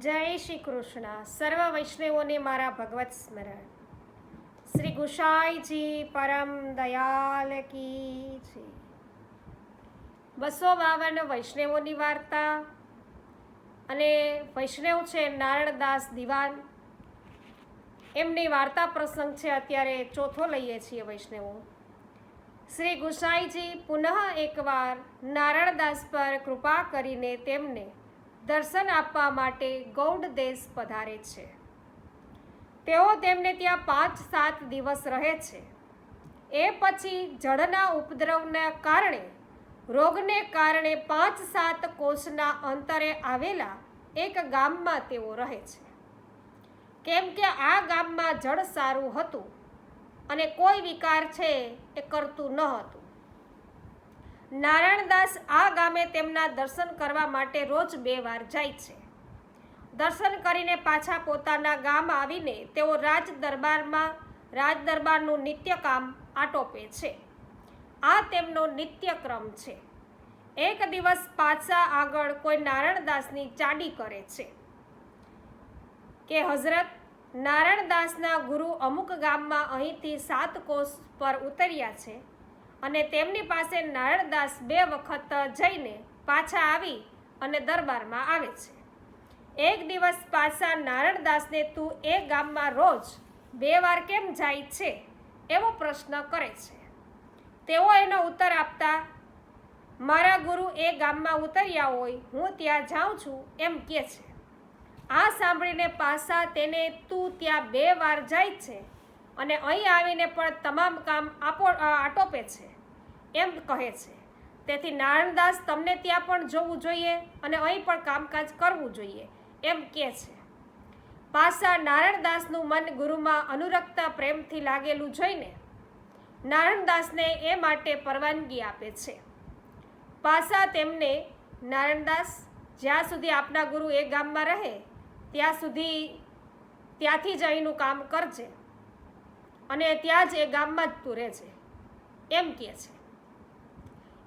જય શ્રી કૃષ્ણ. સર્વ વૈષ્ણવોને મારા ભગવત સ્મરણ. શ્રી ગુસાઈજી પરમ દયાલ કી બસો બાવન વૈષ્ણવોની વાર્તા અને વૈષ્ણવ છે નારાયણદાસ દિવાન. એમની વાર્તા પ્રસંગ છે અત્યારે ચોથો લઈએ છીએ વૈષ્ણવો. શ્રી ગુસાઈજી પુનઃ એકવાર નારાયણદાસ પર કૃપા કરીને તેમને દર્શન આપવા માટે ગૌડ દેશ પધારે છે. તેઓ તેમને ત્યાં પાંચ સાત દિવસ રહે છે. એ પછી જળના ઉપદ્રવના કારણે, રોગને કારણે પાંચ સાત કોષના અંતરે આવેલા એક ગામમાં તેઓ રહે છે. કેમ કે આ ગામમાં જળ સારું હતું અને કોઈ વિકાર છે એ કરતું ન હતું. નારાયણદાસ આ ગામે તેમના દર્શન કરવા માટે રોજ બે વાર જાય છે. દર્શન કરીને પાછા પોતાના ગામ આવીને તેઓ રાજ દરબારમાં રાજ દરબારનું નિત્ય કામ આટોપે છે. આ તેમનો નિત્યક્રમ છે. એક દિવસ પાછા આગળ કોઈ નારાયણદાસની ચાડી કરે છે. કે હઝરત, નારાયણદાસના ગુરુ અમુક ગામમાં અહીંથી સાત કોષ પર ઉતર્યા છે. અને તેમની પાસે નારાયણદાસ બે વખત જઈને પાછા આવી અને દરબારમાં આવે છે. એક દિવસ પાછા નારાયણદાસને તું એ ગામમાં રોજ બે વાર કેમ જાય છે? એવો પ્રશ્ન કરે છે. તેઓ એનો ઉત્તર આપતા, મારા ગુરુ એ ગામમાં ઉતર્યા હોય, હું ત્યાં જાઉં છું, એમ કહે છે. આ સાંભળીને પાછા તેને, તું ત્યાં બે વાર જાય છે અને અહીં આવીને પણ તમામ કામ આપો આટોપે છે. એમ કહે છે. તેથી નારાયણદાસ તમને ત્યાં પણ જોવું જોઈએ અને અહીં પણ કામકાજ કરવું જોઈએ, એમ કહે છે. પાસા નારાયણદાસનું મન ગુરુમાં અનુરક્તા પ્રેમથી લાગેલું જોઈને નારાયણદાસને એ માટે પરવાનગી આપે છે. પાસા તેમને, નારાયણદાસ, જ્યાં સુધી આપના ગુરુ એ ગામમાં રહે, ત્યાં સુધી, ત્યાંથી જ અહીંનું કામ કરજે. અને ત્યાં જ એ ગામમાં જ તું રહેજે એમ કહે છે.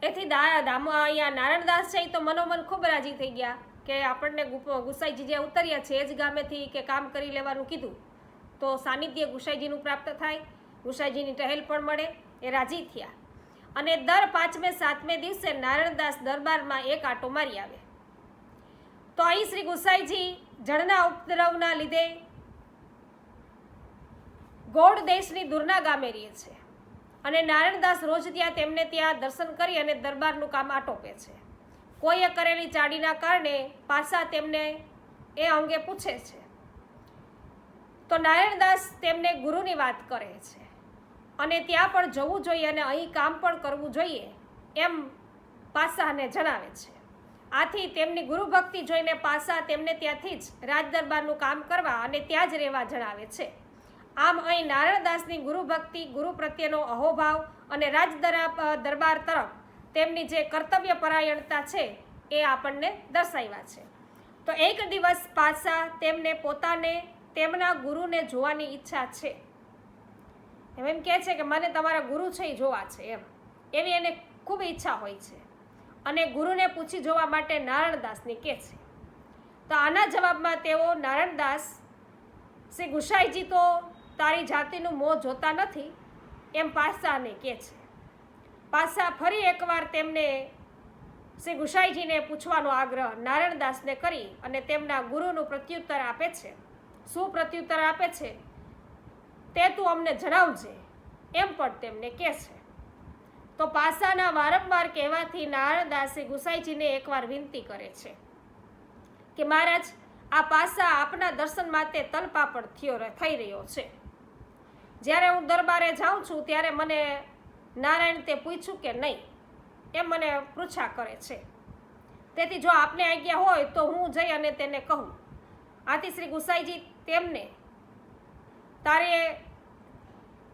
એથી દામો અહીંયા નારાયણદાસ છે એ તો મનોમન ખૂબ રાજી થઈ ગયા કે આપણને ગુસાઈજી જે ઉતર્યા છે, એ જ ગામેથી કે કામ કરી લેવાનું કીધું, તો સાનિધ્ય ગુસાઈજીનું પ્રાપ્ત થાય, ગુસાઈજીની ટહેલ પણ મળે, એ રાજી થયા. અને દર પાંચમે, સાતમે દિવસે નારાયણદાસ દરબારમાં એક આટો મારી આવે. તો અહીં શ્રી ગુસાઈજી જળના ઉપદ્રવના લીધે ગોળ દેશની દૂરના ગામે રહે છે. અને નારાયણદાસ રોજ ત્યાં તેમને ત્યાં દર્શન કરી અને દરબારનું કામ આટોપે છે. કોઈએ કરેલી ચાડીના કારણે પાછા તેમને એ અંગે પૂછે છે. તો નારાયણદાસ તેમને ગુરુની વાત કરે છે. અને ત્યાં પણ જવું જોઈએ અને અહીં કામ પણ કરવું જોઈએ એમ પાસાને જણાવે છે. આથી તેમની ગુરુ ભક્તિ જોઈને પાસા તેમને ત્યાંથી જ રાજ દરબારનું કામ કરવા અને ત્યાં જ રહેવા જણાવે છે. આમ અહીં નારાયણદાસની ગુરુ ભક્તિ ગુરુ પ્રત્યેનો અહોભાવ અને રાજ દરબાર તરફ તેમની જે કર્તવ્ય પરાયણતા છે એ આપણને દર્શાવ્યા છે. તો એક દિવસ પાછા તેમને પોતાને તેમના ગુરુને જોવાની ઈચ્છા છે. એમ એમ કહે છે કે મને તમારા ગુરુ છે એ જોવા છે એમ. એવી એને ખૂબ ઈચ્છા હોય છે. અને ગુરુને પૂછી જોવા માટે નારાયણદાસને કહે છે. તો આના જવાબમાં તેઓ નારાયણદાસ, શ્રી ગુસાઈજી તો તારી જાતિનું મોં જોતા નથી, એમ પાસાને કહે છે. પાસા ફરી એકવાર તેમને શ્રી ગુસાઈજીને પૂછવાનો આગ્રહ નારાયણદાસને કરી અને તેમના ગુરુનું પ્રત્યુત્તર આપે છે. શું પ્રત્યુત્તર આપે છે? તે તું અમને જણાવજે, એમ પણ તેમને કહે છે. તો પાસાના વારંવાર કહેવાથી નારાયણદાસે ગુસાઈજીને એકવાર વિનંતી કરે છે કે મહારાજ, આ પાસા આપના દર્શન માટે તલપાપડ થયો થઈ રહ્યો છે. જ્યારે હું દરબારે જાઉં છું, ત્યારે મને નારાયણ તે પૂછ્યું કે નહીં. એમ મને પૃચ્છા કરે છે. તેથી જો આપને આજ્ઞા હોય, તો હું જઈ અને તેને કહું. આથી શ્રી ગુસાઈજી તેમને, તારે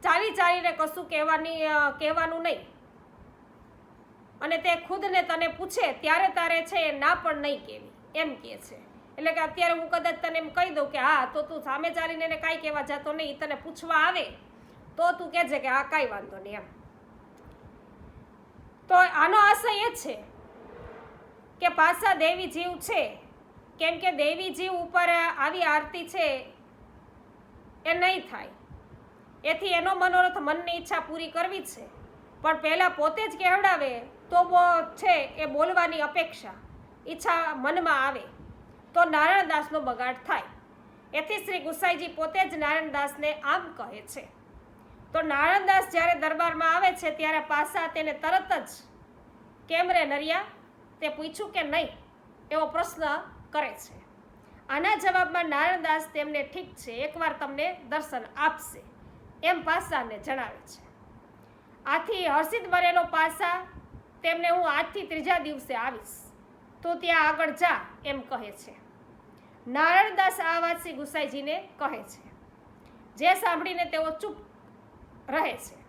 ચાલી ચાલીને કશું કહેવાની કહેવાનું નહીં. અને તે ખુદને તને પૂછે, ત્યારે તારે છે ના પણ નહીં કહેવી. એમ કહે છે. એટલે કે અત્યારે હું કદાચ તને એમ કહી દઉં કે હા, તો તું સામે ચાલીને એને કાંઈ કહેવા જતો નહીં, તને પૂછવા આવે, તો તું કહેજે કે હા, કાંઈ વાંધો નહીં એમ. તો આનો આશય એ છે કે પાછા દેવી જીવ છે, કેમ કે દેવીજી ઉપર આવી આરતી છે, એ નહીં થાય. એથી એનો મનોરથ, મનની ઈચ્છા પૂરી કરવી છે. પણ પહેલાં પોતે જ કહેવડાવે, તો છે એ બોલવાની અપેક્ષા, ઈચ્છા મનમાં આવે. તો નારાયણદાસનો બગાડ થાય. એથી શ્રી ગુસાઈજી પોતે જ નારાયણદાસને આમ કહે છે. તો નારાયણદાસ જ્યારે દરબારમાં આવે છે ત્યારે પાસા તેને તરત જ કેમ રે નરિયા? તે પૂછ્યું કે નહીં, એવો પ્રશ્ન કરે છે. આના જવાબમાં નારાયણદાસ તેમને ઠીક છે, એકવાર તમને દર્શન આપશે, એમ પાસાને જણાવે છે. આથી હર્ષિત બનેલો પાસા તેમને હું આજથી ત્રીજા દિવસે આવીશ. તો ત્યાં આગળ જા, એમ કહે છે. નારાયણદાસ આ વાત શ્રી ગુસાઈજીને કહે છે. જે સાંભળીને તેઓ ચૂપ રહે છે.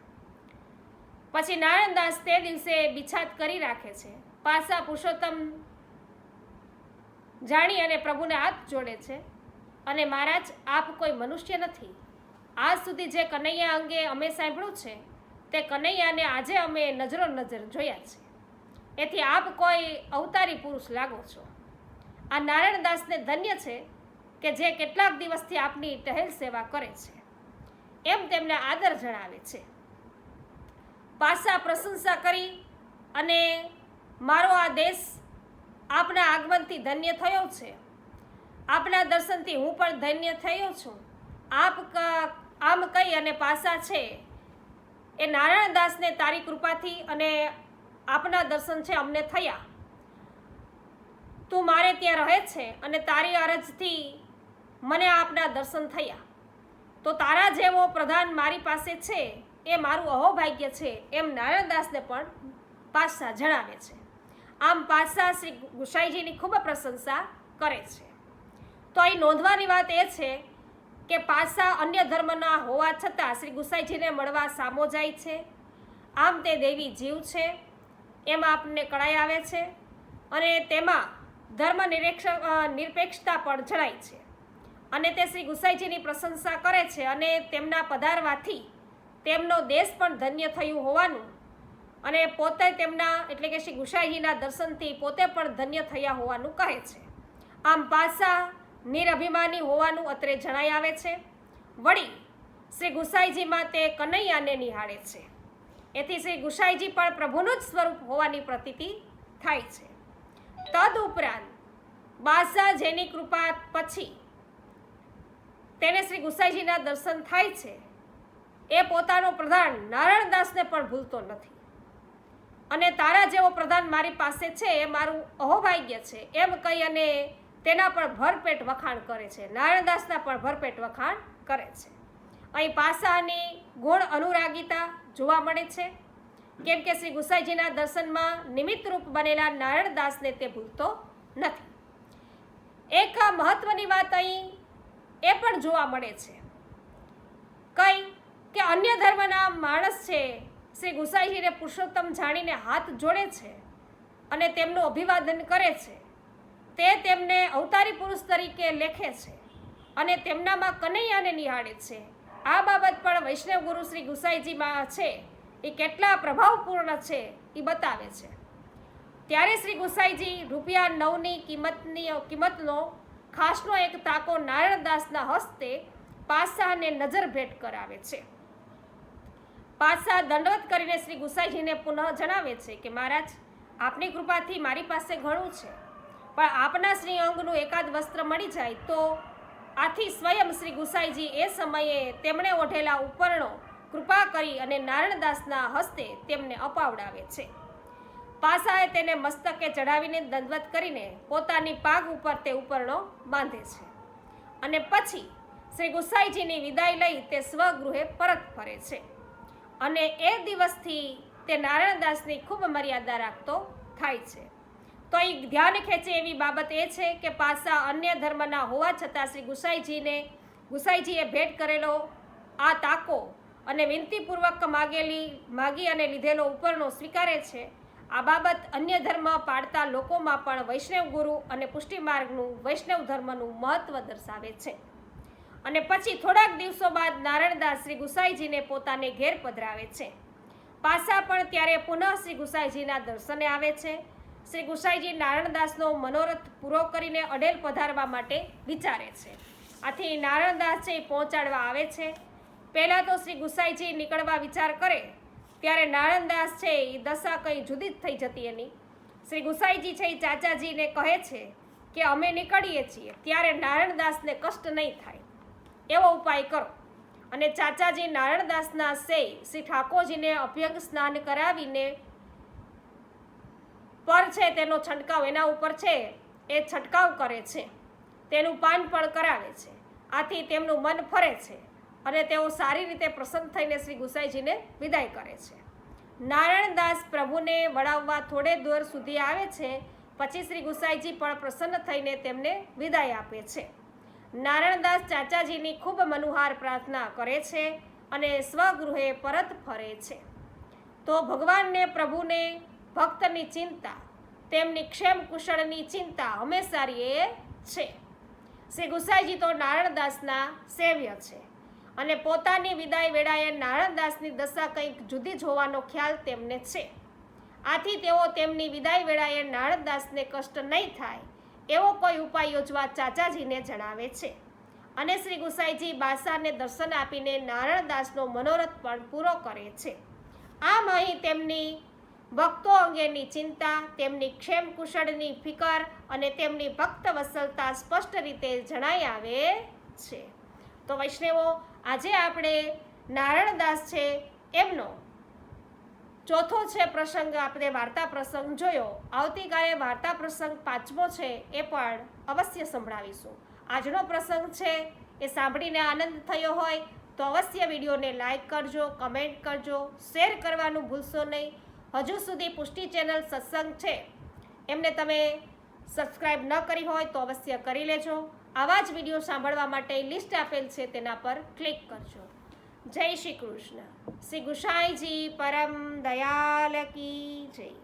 પછી નારણદાસ તે દિવસે બિછાત કરી રાખે છે. પાસા પુરુષોત્તમ જાણી અને પ્રભુને હાથ જોડે છે અને મહારાજ આપ કોઈ મનુષ્ય નથી. આજ સુધી જે કનૈયા અંગે અમે સાંભળ્યું છે, તે કનૈયાને આજે અમે નજરો નજર જોયા છે એથી આપ કોઈ અવતારી પુરુષ લાગો છો. આ નારાયણદાસને ધન્ય છે કે જે કેટલાક દિવસથી આપની ટહેલ સેવા કરે છે. એમ તેમને આદર જણાવે છે. પાસા પ્રશંસા કરી અને મારો આ દેશ આપના આગમનથી ધન્ય થયો છે. આપના દર્શનથી હું પણ ધન્ય થયો છું. આપ આમ કહી અને પાસા છે. એ નારાયણદાસને તારી કૃપાથી અને આપના દર્શન છે, અમને થયા. તું મારે ત્યાં રહે છે અને તારી અરજથી મને આપના દર્શન થયા. તો તારા જેવો પ્રધાન મારી પાસે છે, એ મારું અહોભાગ્ય છે, એમ નારાયણદાસને પણ પાસા જણાવે છે. આમ પાસા શ્રી ગુસાઈજીની ખૂબ પ્રશંસા કરે છે. તો અહીં નોંધવાની વાત એ છે કે પાસા અન્ય ધર્મના હોવા છતાં શ્રી ગુસાઈજીને મળવા સામો જાય છે. આમ તે દેવી જીવ છે એમાં આપણને કળાઈ આવે છે અને તેમાં ધર્મ નિરીક્ષ નિરપેક્ષતા પણ જણાય છે. અને તે શ્રી ગુસાઈજીની પ્રશંસા કરે છે અને તેમના પધારવાથી તેમનો દેશ પણ ધન્ય થયું હોવાનું અને પોતે તેમના, એટલે કે શ્રી ગુસાઈજીના દર્શનથી પોતે પણ ધન્ય થયા હોવાનું કહે છે. આમ પાસા નિરભિમાની હોવાનું અત્રે જણાઈ આવે છે. વળી શ્રી ગુસાઈજીમાં તે કનૈયાને નિહાળે છે. એથી શ્રી ગુસાઈજી પણ પ્રભુનું જ સ્વરૂપ હોવાની પ્રતીતિ થાય છે. તદ ઉપરાંત બાદશાહ જેની કૃપા પછી તેને શ્રી ગુસાઈજીના દર્શન થાય છે, એ પોતાનો પ્રધાન નારાયણદાસને પણ ભૂલતો નથી. અને તારા જેવો પ્રધાન મારી પાસે છે, એ મારું અહોભાગ્ય છે. એમ કહી અને તેના પણ ભરપેટ વખાણ કરે છે. નારાયણદાસના પણ ભરપેટ વખાણ કરે છે. અહીં પાસાની ગુણ અનુરાગિતા જોવા મળે છે. કેમ કે શ્રી ગુસાઈજીના દર્શનમાં નિમિત્તરૂપ બનેલા નારાયણદાસને તે ભૂલતો નથી. એક મહત્વની વાત અહીં એ પણ જોવા મળે છે. કઈ કે અન્ય ધર્મના માણસ છે, શ્રી ગુસાઈજીને પુરુષોત્તમ જાણીને હાથ જોડે છે અને તેમનું અભિવાદન કરે છે. તે તેમને અવતારી પુરુષ તરીકે લેખે છે અને તેમનામાં કનૈયાને નિહાળે છે. આ બાબત પણ વૈષ્ણવ ગુરુ શ્રી ગુસાઈજીમાં છે. એ કેટલા પ્રભાવપૂર્ણ છે એ બતાવે છે. ત્યારે શ્રી ગુસાઈજી રૂપિયા નવની કિંમતની, કિંમતનો ખાસનો એક તાકો નારાયણદાસના હસ્તે પાસાને નજર ભેટ કરાવે છે. પાસા દંડવત કરીને શ્રી ગુસાઈજીને પુનઃ જણાવે છે કે, મહારાજ, આપની કૃપાથી મારી પાસે ઘણું છે. પણ આપના શ્રી અંગનું એકાદ વસ્ત્ર મળી જાય તો આથી સ્વયં શ્રી ગુસાઈજી એ સમયે તેમણે ઓઢેલા ઉપરણો કૃપા કરી અને નારાયણદાસના હસ્તે તેમને અપાવડાવે છે. પાસાએ તેને મસ્તકે ચઢાવીને દંડવત કરીને પોતાની પાગ ઉપર તે ઉપરણો બાંધે છે. અને પછી શ્રી ગુસાઈજીની વિદાય લઈ તે સ્વગૃહે પરત ફરે છે. અને એ દિવસથી તે નારાયણદાસની ખૂબ મર્યાદા રાખતો થાય છે. તો એ ધ્યાન ખેંચે એવી બાબત એ છે કે પાસા અન્ય ધર્મના હોવા છતાં શ્રી ગુસાઈજીને, ગુસાઈજીએ ભેટ કરેલો આ તાકો અને વિનંતીપૂર્વક માગેલી, માગી અને લીધેલો ઉપરનો સ્વીકારે છે. આ બાબત અન્ય ધર્મ પાળતા લોકોમાં પણ વૈષ્ણવ ગુરુ અને પુષ્ટિ માર્ગનું, વૈષ્ણવ ધર્મનું મહત્વ દર્શાવે છે. અને પછી થોડાક દિવસો બાદ નારાયણદાસ શ્રી ગુસાઈજીને પોતાને ઘેર પધરાવે છે. પાસા પણ ત્યારે પુનઃ શ્રી ગુસાઈજીના દર્શને આવે છે. શ્રી ગુસાઈજી નારાયણદાસનો મનોરથ પૂરો કરીને અડેલ પધારવા માટે વિચારે છે. આથી નારાયણદાસ છે એ પહોંચાડવા આવે છે. પહેલાં તો શ્રી ગુસાઈજી નીકળવા વિચાર કરે, ત્યારે નારાયણદાસ છે એ દશા કંઈ જુદી જ થઈ જતી એની. શ્રી ગુસાઈજી છે એ ચાચાજીને કહે છે કે અમે નીકળીએ છીએ, ત્યારે નારાયણદાસને કષ્ટ નહીં થાય. એવો ઉપાય કરો. અને ચાચાજી નારાયણદાસના સેય શ્રી ઠાકોરજીને અભ્યંગ સ્નાન કરાવીને પર છે તેનો છંટકાવ એના ઉપર છે, એ છંટકાવ કરે છે. તેનું પાન પણ કરાવે છે. આથી તેમનું મન ફરે છે અને તેઓ સારી રીતે પ્રસન્ન થઈને શ્રી ગુસાઈજીને વિદાય કરે છે. નારાયણદાસ પ્રભુને વળાવવા થોડે દૂર સુધી આવે છે, પછી શ્રી ગુસાઈજી પણ પ્રસન્ન થઈને તેમને વિદાય આપે છે. નારાયણદાસ ચાચાજીની ખૂબ મનુહાર પ્રાર્થના કરે છે અને સ્વગૃહે પરત ફરે છે. તો ભગવાનને પ્રભુને ભક્તની ચિંતા, તેમની ક્ષેમ કુશળની ચિંતા હંમેશા એ છે. શ્રી ગુસાઈજી તો નારણદાસના સેવ્ય છે અને પોતાની વિદાય વેળાએ નારણદાસની દશા કંઈક જુદી જ હોવાનો ખ્યાલ તેમને છે. આથી તેઓ તેમની વિદાય વેળાએ નારણદાસને કષ્ટ નહીં થાય એવો કોઈ ઉપાય યોજવા ચાચાજીને જણાવે છે. અને શ્રી ગુસાઈજી બાસાને દર્શન આપીને નારણદાસનો મનોરથ પણ પૂરો કરે છે. આમ અહીં તેમની ભક્તો અંગેની ચિંતા, તેમની ક્ષેમ કુશળની ફિકર અને તેમની ભક્ત વસલતા સ્પષ્ટ રીતે જણાઈ આવે છે. તો વૈષ્ણવો, આજે આપણે નારાયણદાસ છે, એમનો ચોથો છે પ્રસંગ, આપણે વાર્તા પ્રસંગ જોયો. આવતીકાલે વાર્તા પ્રસંગ પાંચમો છે, એ પણ અવશ્ય સંભળાવીશું. આજનો પ્રસંગ છે, એ સાંભળીને આનંદ થયો હોય તો અવશ્ય વિડીયોને લાઈક કરજો, કમેન્ટ કરજો, શેર કરવાનું ભૂલશો નહીં. હજુ સુધી પુષ્ટિ ચેનલ સત્સંગ છે. એમને તમે સબસ્ક્રાઈબ ન કરી હોય તો અવશ્ય કરી લેજો. આવા જ વીડિયો સાંભળવા માટે લિસ્ટ આપેલ છે તેના પર ક્લિક કરજો. જય શ્રી કૃષ્ણ. શ્રી ગુસાઈજી પરમ દયાલ કી જય.